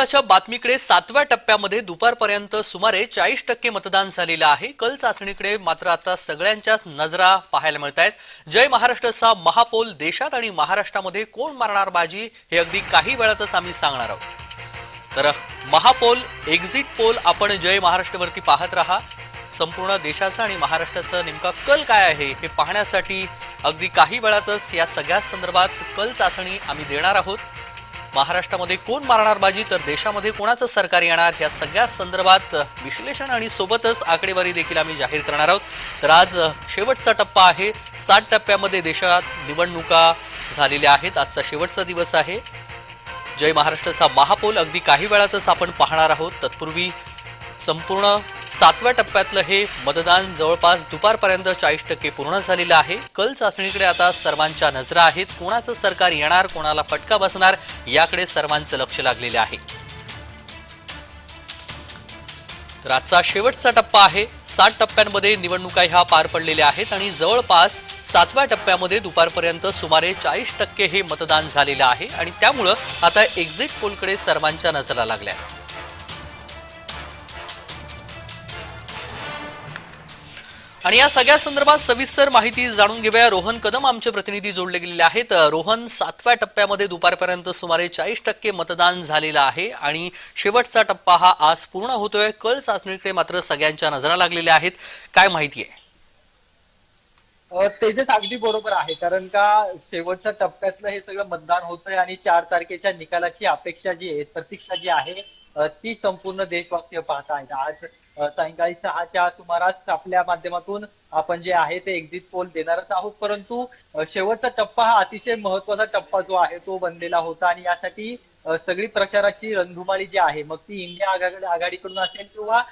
महत्त्वाच्या बातमीकडे सातव्या टप्प्यामध्ये दुपारपर्यंत सुमारे चाळीस टक्के मतदान झालेलं आहे. कल चाचणीकडे मात्र आता सगळ्यांच्याच नजरा पाहायला मिळत आहेत जय महाराष्ट्रचा महापोल देशात आणि महाराष्ट्रामध्ये कोण मारणार बाजी हे अगदी काही वेळातच आम्ही सांगणार आहोत. तर महापोल एक्झिट पोल आपण जय महाराष्ट्रवरती पाहत राहा. संपूर्ण देशाचा आणि महाराष्ट्राचा नेमका कल काय आहे हे पाहण्यासाठी अगदी काही वेळातच या सगळ्या संदर्भात कल चाचणी आम्ही देणार आहोत. महाराष्ट्रामध्ये कोण मारणार बाजी? तर देशामध्ये कोणाचं सरकार येणार? या सगळ्या संदर्भात विश्लेषण आणि सोबतच आकडेवारी देखील आम्ही जाहीर करणार आहोत. तर आज शेवटचा टप्पा आहे. सात टप्प्यामध्ये देशात निवडणुका झालेल्या आहेत. आजचा शेवटचा दिवस आहे. जय महाराष्ट्राचा महापोल. अगदी काही वेळातच आपण पाहणार आहोत. तत्पूर्वी संपूर्ण सातव्या टप्प्यातलं हे मतदान जवळपास दुपारपर्यंत चाळीस टक्के पूर्ण झालेलं आहे. कल चाचणीकडे आता सर्वांच्या नजरा आहेत. कोणाचं सरकार येणार कोणाला फटका बसणार याकडे सर्वांचं लक्ष लागलेलं आहे. तर आजचा शेवटचा टप्पा आहे. सात टप्प्यांमध्ये निवडणुका ह्या पार पडलेल्या आहेत आणि जवळपास सातव्या टप्प्यामध्ये दुपारपर्यंत सुमारे चाळीस टक्के हे मतदान झालेलं आहे. आणि त्यामुळं आता एक्झिट पोलकडे सर्वांच्या नजरा लागल्या आणि या सगळ्या संदर्भात सविस्तर माहिती जाणून घेऊया. रोहन कदम आमचे प्रतिनिधी जोडले गेलेले आहेत. रोहन सातव्या टप्प्यामध्ये दुपारपर्यंत सुमारे चाळीस टक्के मतदान झालेलं आहे आणि शेवटचा टप्पा हा आज पूर्ण होतोय. कल चाचणीकडे मात्र सगळ्यांच्या नजरा लागलेल्या आहेत. काय माहिती आहे? तेजस अगदी बरोबर आहे. कारण का शेवटच्या टप्प्यातलं हे सगळं मतदान होतंय आणि चार तारखेच्या निकालाची अपेक्षा जी आहे प्रतीक्षा जी आहे ती संपूर्ण देशवासीय पाहत आहेत आज सायंकाळी सहाच्या सुमारास आपल्या माध्यमातून आपण जे आहे ते एक्झिट पोल देणारच आहोत. परंतु शेवटचा टप्पा हा अतिशय महत्त्वाचा टप्पा जो आहे तो बनलेला होता आणि यासाठी सगळी प्रचाराची रणधुमाळी जी आहे मग ती इंडिया आघाडी आघाडीकडून असेल किंवा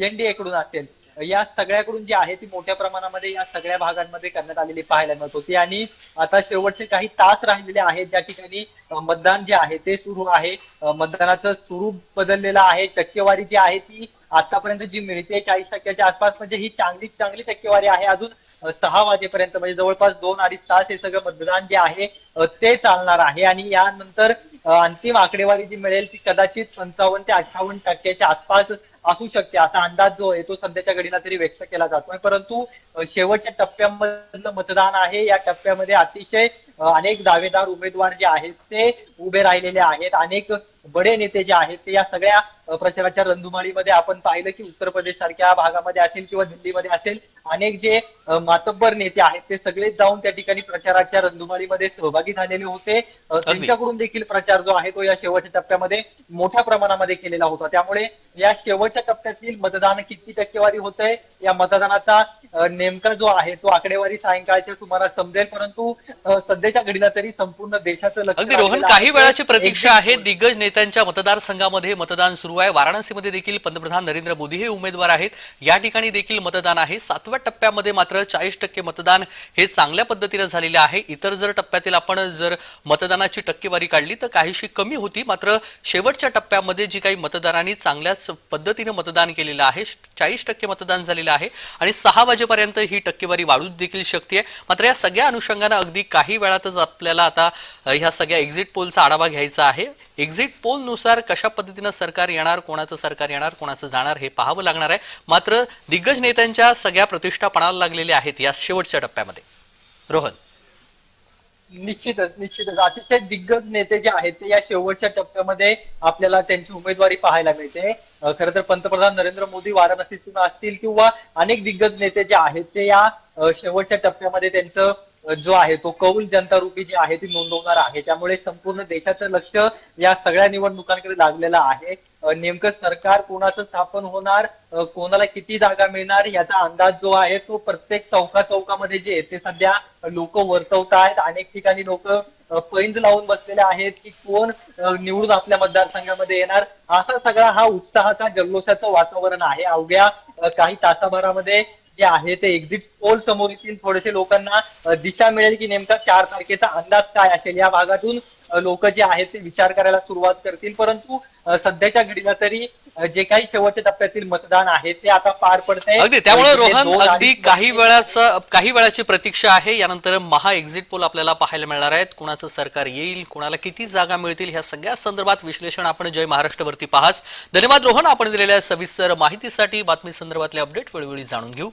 एनडीए कडून असेल या सगळ्याकडून जी आहे ती मोठ्या प्रमाणामध्ये या सगळ्या भागांमध्ये करण्यात आलेली पाहायला मिळत होती. आणि आता शेवटचे काही तास राहिलेले आहेत ज्या ठिकाणी मतदान जे आहे ते सुरू आहे. मतदानाचं स्वरूप बदललेलं आहे. टक्केवारी जी आहे ती आतापर्यंत जी मिळते चाळीस टक्क्याच्या आसपास म्हणजे ही चांगली चांगली टक्केवारी आहे. अजून सहा वाजेपर्यंत म्हणजे जवळपास दोन अडीच तास हे सगळं मतदान जे आहे ते चालणार आहे. आणि यानंतर अंतिम आकडेवारी जी मिळेल ती कदाचित पंचावन्न ते अठ्ठावन्न टक्क्याच्या आसपास असू शकते. असा अंदाज जो आहे तो सध्याच्या घडीला तरी व्यक्त केला जातो परंतु शेवटच्या टप्प्यामधलं मतदान आहे. या टप्प्यामध्ये अतिशय अनेक दावेदार उमेदवार जे आहेत ते उभे राहिलेले आहेत. अनेक बडे नेते जे आहेत ते या सगळ्या प्रचाराच्या रणधुमाळीमध्ये आपण पाहिलं की उत्तर प्रदेश सारख्या भागामध्ये असेल किंवा दिल्लीमध्ये असेल अनेक जे मातब्बर नेते आहेत ते सगळे जाऊन त्या ठिकाणी प्रचाराच्या रणधुमाळीमध्ये सहभागी झालेले होते. त्यांच्याकडून देखील प्रचार जो आहे तो या शेवटच्या टप्प्यामध्ये मोठ्या प्रमाणामध्ये केलेला होता. त्यामुळे या शेवटच्या टप्प्यातील मतदान किती टक्केवारी होतंय या मतदानाचा नेमका जो आहे तो आकडेवारी सायंकाळच्या सुमारास समजेल परंतु सध्याच्या घडीला तरी संपूर्ण देशाचं लक्ष रोहन काही आहे. वेळाची प्रतीक्षा आहे. दिग्गज नेत्यांच्या मतदारसंघामध्ये मतदान सुरू आहे. वाराणसीमध्ये देखील पंतप्रधान नरेंद्र मोदी हे उमेदवार आहेत. या ठिकाणी देखील मतदान आहे. सातव्या टप्प्यामध्ये मात्र चाळीस टक्के मतदान हे चांगल्या पद्धतीनं झालेले आहे. इतर जर टप्प्यातील आपण जर मतदानाची टक्केवारी काढली तर काहीशी कमी होती. मात्र शेवटच्या टप्प्यामध्ये जी काही मतदारांनी चांगल्याच पद्धतीनं मतदान केलेलं आहे चाळीस टक्के मतदान झालेलं आहे. आणि सहा वाजेपर्यंत ही टक्केवारी वाढू देखील शकते मात्र या सगळ्या अनुषंगानं अगदी काही वेळातच आपल्याला आता ह्या सगळ्या एक्झिट पोलचा आढावा घ्यायचा आहे. एक्झिट पोलनुसार कशा पद्धतीनं सरकार येणार कोणाचं सरकार येणार कोणाचं जाणार हे पाहावं लागणार आहे. मात्र दिग्गज नेत्यांच्या सगळ्या प्रतिष्ठा पणाला लागलेल्या आहेत या शेवटच्या टप्प्यामध्ये. रोहन. निश्चितच निश्चितच. अतिशय दिग्गज नेते जे आहेत ते या शेवटच्या टप्प्यामध्ये आपल्याला त्यांची उमेदवारी पाहायला मिळते. खर तर पंतप्रधान नरेंद्र मोदी वाराणसीतून असतील किंवा अनेक दिग्गज नेते जे आहेत ते या शेवटच्या टप्प्यामध्ये त्यांचं जो आहे तो कौल जनता रूपी जे आहे ती नोंदवणार आहे. त्यामुळे संपूर्ण देशाचं लक्ष या सगळ्या निवडणुकांकडे लागलेलं आहे. नेमकं सरकार कोणाचं स्थापन होणार कोणाला किती जागा मिळणार याचा अंदाज जो आहे तो प्रत्येक चौका चौकामध्ये जे ते सध्या लोक वर्तवतायत अनेक ठिकाणी लोक पैंज लावून बसलेले आहेत की कोण निवडून आपल्या मतदारसंघामध्ये येणार. असा सगळा हा उत्साहाचा जल्लोषाचं वातावरण आहे. अवघ्या काही तासाभरामध्ये जे आहे ते एक्झिट पोल समोर येतील. थोडेसे लोकांना दिशा मिळेल की नेमका चार तारखेचा अंदाज काय असेल? या भागातून लोक जे आहेत ते विचार करायला सुरुवात करतील. परंतु सध्याच्या घडीला तरी जे काही शेवटच्या टप्प्यातील मतदान आहे ते आता पार पडतंय. अगदी. त्यामुळे गेले रोहन अगदी काही वेळाचा काही वेळाची प्रतीक्षा आहे. यानंतर महा एक्झिट पोल आपल्याला पाहायला मिळणार आहेत. कुणाचं सरकार येईल कुणाला किती जागा मिळतील ह्या सगळ्या संदर्भात विश्लेषण आपण जय महाराष्ट्रवरती पाहाच धन्यवाद रोहन. आपण दिलेल्या सविस्तर माहितीसाठी बातमी संदर्भातले अपडेट वेळोवेळी जाणून घेऊ.